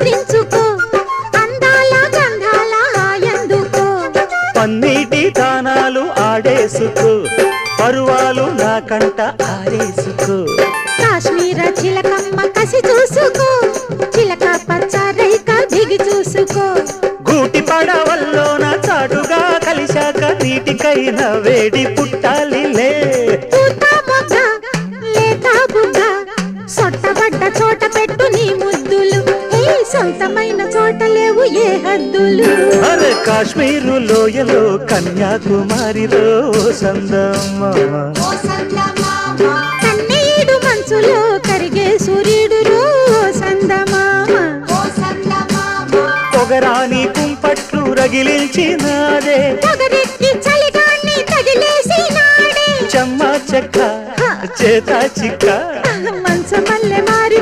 నిద్రించుకో. అందాల గంధాల పన్నీటి దానాలు ఆడేసుకో పరువాలు నా కంట ఆరేసుకో. కాశ్మీర చిలకమ్మ కసి చూసుకో చిలక పచ్చ రైక దిగి చూసుకో. గూటి పడవల్లోన చాటుగా కలిశాక నీటికైన వేడి పుట్టాలిలే. పూత మొగ్గ లేత బుగ్గ సొట్టబడ్డ చోట సొంతమైన చోట లేవు ఏ హద్దులు? అరే కాశ్మీరు లోయలో కన్యాకుమారిలో సందమ్మ. కన్నీడు మంచులో కరిగే సూర్యుడు రో సందమామ. పొగరాని కుంపట్లు రగిలించినాదే పొగరెక్కి చలిగాన్ని తగిలేసి నాడే చెమ్మ చెక్క చేత చిక్క. మంచు మల్లె మారిపోయే మంచు కొండలు